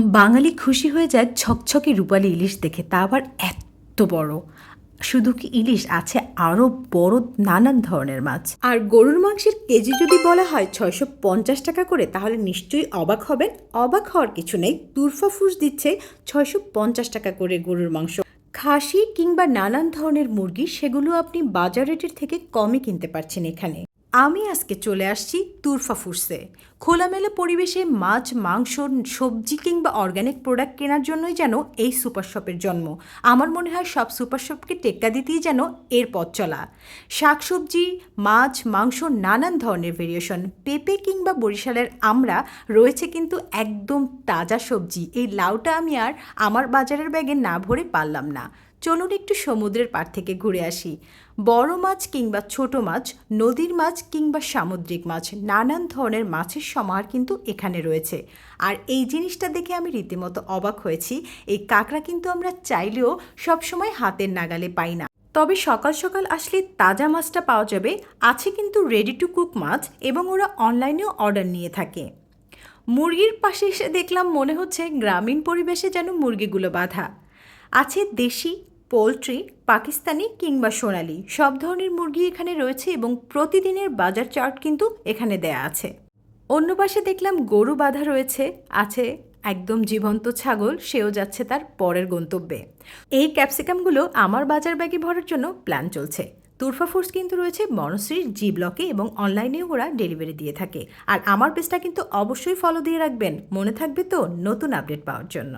বাঙালি খুশি হয়ে যায় ছকছকে রূপালি ইলিশ দেখে, তা আবার এত বড়। শুধু কি ইলিশ, আছে আরও বড় নানান ধরনের মাছ। আর গরুর মাংসের কেজি যদি বলা হয় ছয়শো পঞ্চাশ টাকা করে, তাহলে নিশ্চয়ই অবাক হবেন। অবাক হওয়ার কিছু নেই, তুরফা ফুস দিচ্ছে ছয়শো পঞ্চাশ টাকা করে গরুর মাংস। খাসি কিংবা নানান ধরনের মুরগি, সেগুলো আপনি বাজার রেটের থেকে কমে কিনতে পারছেন এখানে। আমি আজকে চলে আসছি তুরফা ফুডসে। খোলামেলা পরিবেশে মাছ, মাংস, সবজি কিংবা অর্গানিক প্রোডাক্ট কেনার জন্যই যেন এই সুপার শপের জন্ম। আমার মনে হয় সব সুপার শপকে টেক্কা দিতেই যেন এর পথ চলা। শাকসবজি, মাছ, মাংস, নানান ধরনের ভেরিয়েশন পেঁপে কিংবা বরিশালের আমরা রয়েছে কিন্তু একদম তাজা সবজি। এই লাউটা আমি আর আমার বাজারের ব্যাগে না ভরে পারলাম না। চলুন একটু সমুদ্রের পাড় থেকে ঘুরে আসি। বড় মাছ কিংবা ছোট মাছ, নদীর মাছ কিংবা সামুদ্রিক মাছ, নানান ধরনের মাছের সমাহার কিন্তু এখানে রয়েছে। আর এই জিনিসটা দেখে আমি রীতিমতো অবাক হয়েছি। এই কাঁকড়া কিন্তু আমরা চাইলেও সবসময় হাতের নাগালে পাই না। তবে সকাল সকাল আসলে তাজা মাছটা পাওয়া যাবে। আছে কিন্তু রেডি টু কুক মাছ এবং ওরা অনলাইনেও অর্ডার নিয়ে থাকে। মুরগির পাশে এসে দেখলাম মনে হচ্ছে গ্রামীণ পরিবেশে যেন মুরগিগুলো বাঁধা। আছে দেশি পোলট্রি, পাকিস্তানি কিংবা সোনালি, সব ধরনের মুরগি এখানে রয়েছে এবং প্রতিদিনের বাজার চার্ট কিন্তু এখানে দেয়া আছে। অন্য পাশে দেখলাম গরু বাঁধা রয়েছে, আছে একদম জীবন্ত ছাগল, সেও যাচ্ছে তার পরের গন্তব্যে। এই ক্যাপসিকামগুলো আমার বাজার ব্যাগে ভরার জন্য প্ল্যান চলছে। তুরফা ফুডস কিন্তু রয়েছে মনশ্রীর জি ব্লকে এবং অনলাইনেও ওরা ডেলিভারি দিয়ে থাকে। আর আমার পেজটা কিন্তু অবশ্যই ফলো দিয়ে রাখবেন। মনে থাকবে তো নতুন আপডেট পাওয়ার জন্য।